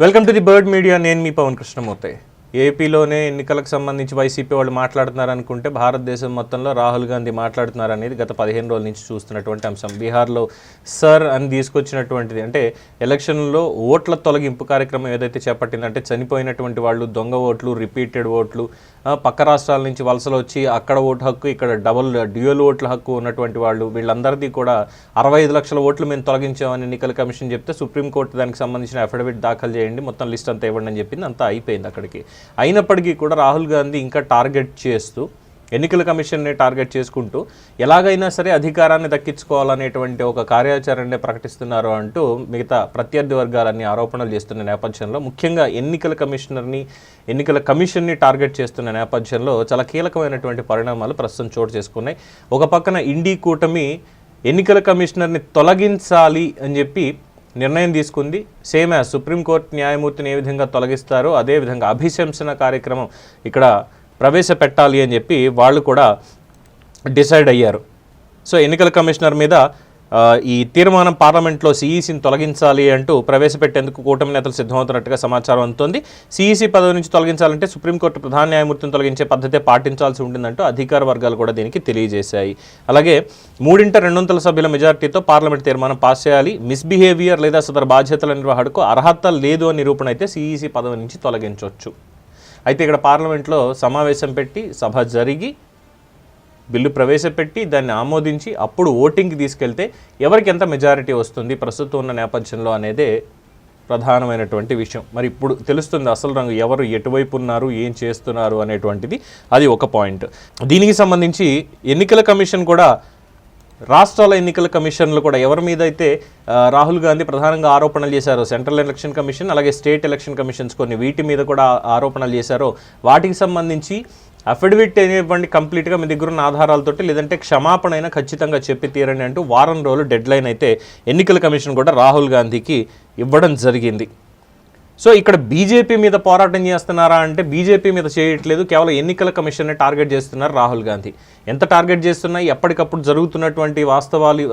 Welcome to the bird media నేను మీ పవన్ కృష్ణమూర్తి. ఏపీలోనే ఎన్నికలకు సంబంధించి వైసీపీ వాళ్ళు మాట్లాడుతున్నారు అనుకుంటే భారతదేశం మొత్తంలో రాహుల్ గాంధీ మాట్లాడుతున్నారు అనేది గత పదిహేను రోజుల నుంచి చూస్తున్నటువంటి అంశం. బీహార్లో సర్ అని తీసుకొచ్చినటువంటిది అంటే ఎలక్షన్లో ఓట్ల తొలగింపు కార్యక్రమం ఏదైతే చేపట్టిందంటే చనిపోయినటువంటి వాళ్ళు దొంగ ఓట్లు రిపీటెడ్ ఓట్లు పక్క రాష్ట్రాల నుంచి వలసలు వచ్చి అక్కడ ఓటు హక్కు ఇక్కడ డబుల్ డ్యూయల్ ఓట్ల హక్కు ఉన్నటువంటి వాళ్ళు వీళ్ళందరిది కూడా అరవై ఐదు లక్షల ఓట్లు మేము తొలగించామని ఎన్నికల కమిషన్ చెప్తే సుప్రీంకోర్టు దానికి సంబంధించిన అఫిడవిట్ దాఖలు చేయండి మొత్తం లిస్ట్ అంతా ఇవ్వండి అని చెప్పింది. అంతా అయిపోయింది అక్కడికి. అయినప్పటికీ కూడా రాహుల్ గాంధీ ఇంకా టార్గెట్ చేస్తూ ఎన్నికల కమిషన్ని టార్గెట్ చేసుకుంటూ ఎలాగైనా సరే అధికారాన్ని దక్కించుకోవాలనేటువంటి ఒక కార్యాచరణని ప్రకటిస్తున్నారు అంటూ మిగతా ప్రత్యర్థి వర్గాలన్నీ ఆరోపణలు చేస్తున్న నేపథ్యంలో ముఖ్యంగా ఎన్నికల కమిషనర్ని ఎన్నికల కమిషన్ని టార్గెట్ చేస్తున్న నేపథ్యంలో చాలా కీలకమైనటువంటి పరిణామాలు ప్రస్తుతం చోటు చేసుకున్నాయి. ఒక పక్కన ఇండీ కూటమి ఎన్నికల కమిషనర్ని తొలగించాలి అని చెప్పి నిర్ణయం తీసుకుంది. సేమ్ యాజ్ సుప్రీంకోర్టు న్యాయమూర్తిని ఏ విధంగా తొలగిస్తారో అదేవిధంగా అభిశంసన కార్యక్రమం ఇక్కడ ప్రవేశపెట్టాలి అని చెప్పి వాళ్ళు కూడా డిసైడ్ అయ్యారు. సో ఎన్నికల కమిషనర్ మీద ఈ తీర్మానం పార్లమెంట్లో సిఈసిని తొలగించాలి అంటూ ప్రవేశపెట్టేందుకు కూటమి నేతలు సిద్ధమవుతున్నట్టుగా సమాచారం అందుతోంది. సిఈసి పదవి నుంచి తొలగించాలంటే సుప్రీంకోర్టు ప్రధాన న్యాయమూర్తిని తొలగించే పద్ధతే పాటించాల్సి ఉంటుందంటూ అధికార వర్గాలు కూడా దీనికి తెలియజేశాయి. అలాగే మూడింట రెండొంతుల సభ్యుల మెజార్టీతో పార్లమెంట్ తీర్మానం పాస్ చేయాలి. మిస్బిహేవియర్ లేదా సదరు బాధ్యతల నిర్వహణకు అర్హత లేదు అని నిరూపణ అయితే సిఈసి పదవి నుంచి తొలగించవచ్చు అయితే ఇక్కడ పార్లమెంట్లో సమావేశం పెట్టి సభ జరిగి బిల్లు ప్రవేశపెట్టి దాన్ని ఆమోదించి అప్పుడు ఓటింగ్కి తీసుకెళ్తే ఎవరికి ఎంత మెజారిటీ వస్తుంది ప్రస్తుతం ఉన్న నేపథ్యంలో అనేదే ప్రధానమైనటువంటి విషయం. మరి ఇప్పుడు తెలుస్తుంది అసలు రంగు ఎవరు ఎటువైపు ఉన్నారు ఏం చేస్తున్నారు అనేటువంటిది. అది ఒక పాయింట్. దీనికి సంబంధించి ఎన్నికల కమిషన్ కూడా రాష్ట్రాల ఎన్నికల కమిషన్లు కూడా ఎవరి మీద అయితే రాహుల్ గాంధీ ప్రధానంగా ఆరోపణలు చేశారో సెంట్రల్ ఎలక్షన్ కమిషన్ అలాగే స్టేట్ ఎలక్షన్ కమిషన్స్ కొన్ని వీటి మీద కూడా ఆరోపణలు చేశారో వాటికి సంబంధించి అఫిడవిట్ అనేవ్వండి కంప్లీట్గా మీ దగ్గర ఉన్న ఆధారాలతోటి లేదంటే క్షమాపణ అయినా ఖచ్చితంగా చెప్పి తీరని అంటూ వారం రోజులు డెడ్ లైన్ అయితే ఎన్నికల కమిషన్ కూడా రాహుల్ గాంధీకి ఇవ్వడం జరిగింది. సో ఇక్కడ బీజేపీ మీద పోరాటం చేస్తున్నారా అంటే బీజేపీ మీద చేయట్లేదు. కేవలం ఎన్నికల కమిషన్ని టార్గెట్ చేస్తున్నారు రాహుల్ గాంధీ. ఎంత టార్గెట్ చేస్తున్నా ఎప్పటికప్పుడు జరుగుతున్నటువంటి వాస్తవాలు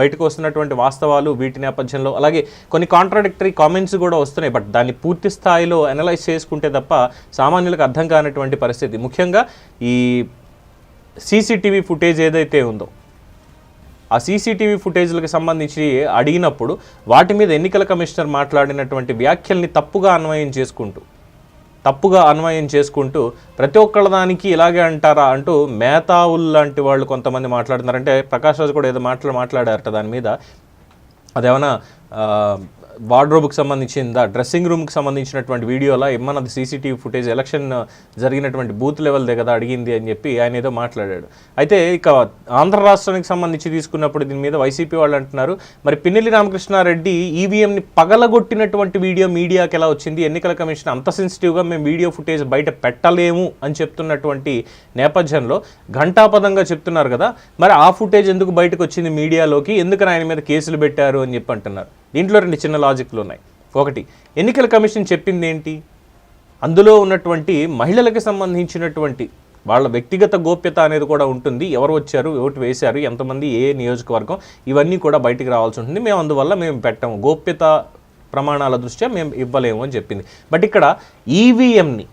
బయటకు వస్తున్నటువంటి వాస్తవాలు వీటి నేపథ్యంలో అలాగే కొన్ని కాంట్రాడిక్టరీ కామెంట్స్ కూడా వస్తున్నాయి. బట్ దాన్ని పూర్తి స్థాయిలో అనలైజ్ చేసుకుంటే తప్ప సామాన్యులకు అర్థం కానటువంటి పరిస్థితి. ముఖ్యంగా ఈ సీసీటీవీ ఫుటేజ్ ఏదైతే ఉందో ఆ సీసీటీవీ ఫుటేజ్లకు సంబంధించి అడిగినప్పుడు వాటి మీద ఎన్నికల కమిషనర్ మాట్లాడినటువంటి వ్యాఖ్యల్ని తప్పుగా అన్వయం చేసుకుంటూ తప్పుగా అన్వయం చేసుకుంటూ ప్రతి ఒక్కళ్ళ దానికి ఇలాగే అంటారా అంటూ మేతావుల్ లాంటి వాళ్ళు కొంతమంది మాట్లాడుతున్నారంటే ప్రకాష్ రాజు కూడా ఏదో మాటలు మాట్లాడారట దాని మీద. అదేమన్నా వార్డ్రోబ్కి సంబంధించిందా డ్రెస్సింగ్ రూమ్కి సంబంధించినటువంటి వీడియోలా ఏమన్నది సీసీటీవీ ఫుటేజ్ ఎలక్షన్ జరిగినటువంటి బూత్ లెవెల్దే కదా అడిగింది అని చెప్పి ఆయన ఏదో మాట్లాడాడు. అయితే ఇక ఆంధ్ర రాష్ట్రానికి సంబంధించి తీసుకున్నప్పుడు దీని మీద వైసీపీ వాళ్ళు అంటున్నారు మరి పిన్నెల్లి రామకృష్ణారెడ్డి ఈవీఎంని పగలగొట్టినటువంటి వీడియో మీడియాకి ఎలా వచ్చింది? ఎన్నికల కమిషన్ అంత సెన్సిటివ్గా మేము వీడియో ఫుటేజ్ బయట పెట్టలేము అని చెప్తున్నటువంటి నేపథ్యంలో ఘంటాపదంగా చెప్తున్నారు కదా మరి ఆ ఫుటేజ్ ఎందుకు బయటకు వచ్చింది మీడియాలోకి? ఎందుకు ఆయన మీద కేసులు పెట్టారు అని చెప్పి అంటున్నారు. దీంట్లో రెండు చిన్న లాజిక్లు ఉన్నాయి. ఒకటి ఎన్నికల కమిషన్ చెప్పింది ఏంటి? అందులో ఉన్నటువంటి మహిళలకు సంబంధించినటువంటి వాళ్ళ వ్యక్తిగత గోప్యత అనేది కూడా ఉంటుంది. ఎవరు వచ్చారు ఓటు వేశారు ఎంతమంది ఏ నియోజకవర్గం ఇవన్నీ కూడా బయటికి రావాల్సి ఉంటుంది. మేము అందువల్ల మేము పెట్టాము. గోప్యత ప్రమాణాల దృష్ట్యా మేము ఇవ్వలేము అని చెప్పింది. బట్ ఇక్కడ ఈవీఎంని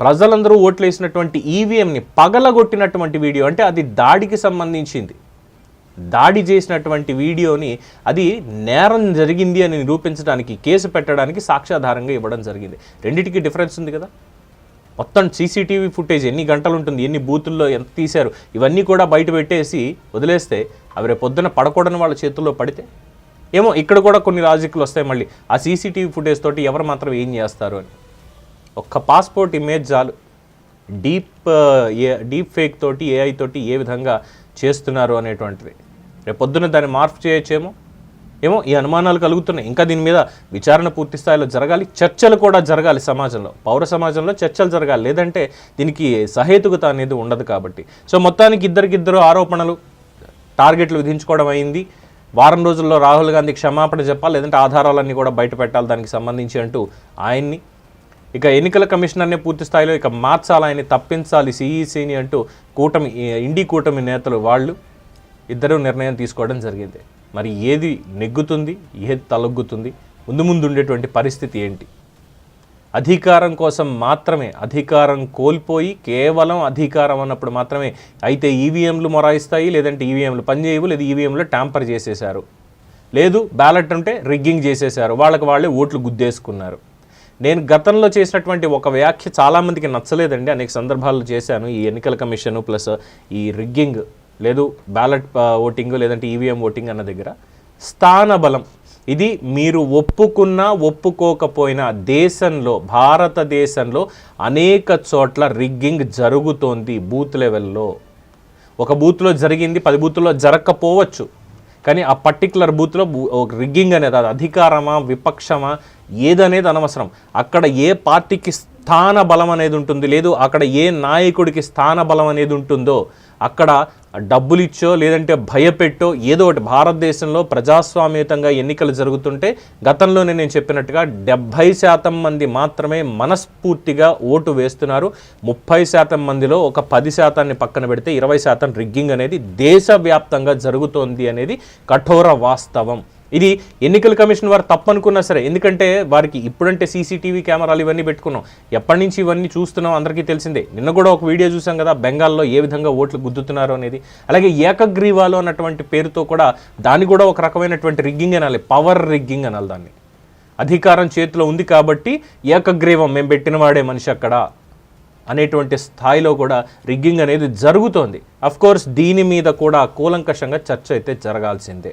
ప్రజలందరూ ఓట్లు వేసినటువంటి ఈవీఎంని పగలగొట్టినటువంటి వీడియో అంటే అది దాడికి సంబంధించింది. దాడి చేసినటువంటి వీడియోని అది నేరం జరిగింది అని నిరూపించడానికి కేసు పెట్టడానికి సాక్ష్యాధారంగా ఇవ్వడం జరిగింది. రెండింటికి డిఫరెన్స్ ఉంది కదా? మొత్తం సీసీటీవీ ఫుటేజ్ ఎన్ని గంటలు ఉంటుంది ఎన్ని బూతుల్లో ఎంత తీశారు ఇవన్నీ కూడా బయట పెట్టేసి వదిలేస్తే అవి రేపు పొద్దున పడకూడని వాళ్ళ చేతుల్లో పడితే? ఏమో ఇక్కడ కూడా కొన్ని లాజిక్లు వస్తాయి మళ్ళీ. ఆ సీసీటీవీ ఫుటేజ్ తోటి ఎవరు మాత్రం ఏం చేస్తారు అని. ఒక్క పాస్పోర్ట్ ఇమేజ్ చాలు. డీప్ uh, ఏ డీప్ ఫేక్ తోటి ఏఐ తోటి ఏ విధంగా చేస్తున్నారు అనేటువంటిది. రేపు పొద్దున్న దాన్ని మార్పు చేయొచ్చేమో? ఏమో ఈ అనుమానాలు కలుగుతున్నాయి. ఇంకా దీని మీద విచారణ పూర్తి స్థాయిలో జరగాలి చర్చలు కూడా జరగాలి సమాజంలో. పౌర సమాజంలో చర్చలు జరగాలి. లేదంటే దీనికి సహేతుకత అనేది ఉండదు కాబట్టి. సో మొత్తానికి ఇద్దరికిద్దరు ఆరోపణలు టార్గెట్లు విధించుకోవడం అయింది. వారం రోజుల్లో రాహుల్ గాంధీ క్షమాపణ చెప్పాలి లేదంటే ఆధారాలన్నీ కూడా బయట పెట్టాలి దానికి సంబంధించి అంటూ ఆయన్ని. ఇక ఎన్నికల కమిషనర్నే పూర్తి స్థాయిలో ఇక మార్చాలి ఆయన్ని తప్పించాలి సిఈసిని అంటూ కూటమి ఇండి కూటమి నేతలు వాళ్ళు. ఇద్దరు నిర్ణయం తీసుకోవడం జరిగింది. మరి ఏది నెగ్గుతుంది ఏది తలొగ్గుతుంది ముందు ముందు ఉండేటువంటి పరిస్థితి ఏంటి? అధికారం కోసం మాత్రమే అధికారం కోల్పోయి కేవలం అధికారం అన్నప్పుడు మాత్రమే అయితే ఈవీఎంలు మొరాయిస్తాయి లేదంటే ఈవీఎంలు పనిచేయవు లేదా ఈవీఎంలు ట్యాంపర్ చేసేశారు. లేదు బ్యాలెట్ ఉంటే రిగ్గింగ్ చేసేశారు వాళ్ళకి వాళ్ళే ఓట్లు గుద్దేసుకున్నారు. నేను గతంలో చేసినటువంటి ఒక వ్యాఖ్య చాలామందికి నచ్చలేదండి అనేక సందర్భాల్లో చేశాను ఈ ఎన్నికల కమిషన్ ప్లస్ ఈ రిగ్గింగ్. లేదు బ్యాలెట్ ఓటింగ్ uh, లేదంటే ఈవీఎం ఓటింగ్ అన్న దగ్గర. స్థాన బలం. ఇది మీరు ఒప్పుకున్నా ఒప్పుకోకపోయినా దేశంలో భారతదేశంలో అనేక చోట్ల రిగ్గింగ్ జరుగుతోంది బూత్ లెవెల్లో. ఒక బూత్లో జరిగింది పది బూత్లో జరగకపోవచ్చు కానీ ఆ పర్టికులర్ బూత్లో బూ- ఒక రిగ్గింగ్ అనేది అది అధికారమా విపక్షమా ఏదనేది అనవసరం. అక్కడ ఏ పార్టీకి స్థాన బలం అనేది ఉంటుంది. లేదు అక్కడ ఏ నాయకుడికి స్థాన బలం అనేది ఉంటుందో అక్కడ డబ్బులు ఇచ్చో లేదంటే భయపెట్టో ఏదో ఒకటి భారతదేశంలో ప్రజాస్వామ్యతంగా ఎన్నికలు జరుగుతుంటే గతంలోనే నేను చెప్పినట్టుగా డెబ్భై శాతం మంది మాత్రమే మనస్ఫూర్తిగా ఓటు వేస్తున్నారు. ముప్పై శాతం మందిలో ఒక పది శాతాన్ని పక్కన పెడితే ఇరవై శాతం రిగ్గింగ్ అనేది దేశవ్యాప్తంగా జరుగుతోంది అనేది కఠోర వాస్తవం. ఇది ఎన్నికల కమిషన్ వారు తప్పనుకున్నా సరే ఎందుకంటే వారికి ఇప్పుడంటే సీసీటీవీ కెమెరాలు ఇవన్నీ పెట్టుకున్నాం. ఎప్పటి నుంచి ఇవన్నీ చూస్తున్నాం అందరికీ తెలిసిందే. నిన్న కూడా ఒక వీడియో చూసాం కదా బెంగాల్లో ఏ విధంగా ఓట్లు గుద్దుతున్నారు అనేది. అలాగే ఏకగ్రీవాలు అన్నటువంటి పేరుతో కూడా దాన్ని కూడా ఒక రకమైనటువంటి రిగ్గింగ్ అనాలి పవర్ రిగ్గింగ్ అనాలి దాన్ని. అధికారం చేతిలో ఉంది కాబట్టి ఏకగ్రీవం మేము పెట్టిన వాడే మనిషి అక్కడ అనేటువంటి స్థాయిలో కూడా రిగ్గింగ్ అనేది జరుగుతోంది. అఫ్కోర్స్ దీని మీద కూడా కూలంకషంగా చర్చ అయితే జరగాల్సిందే.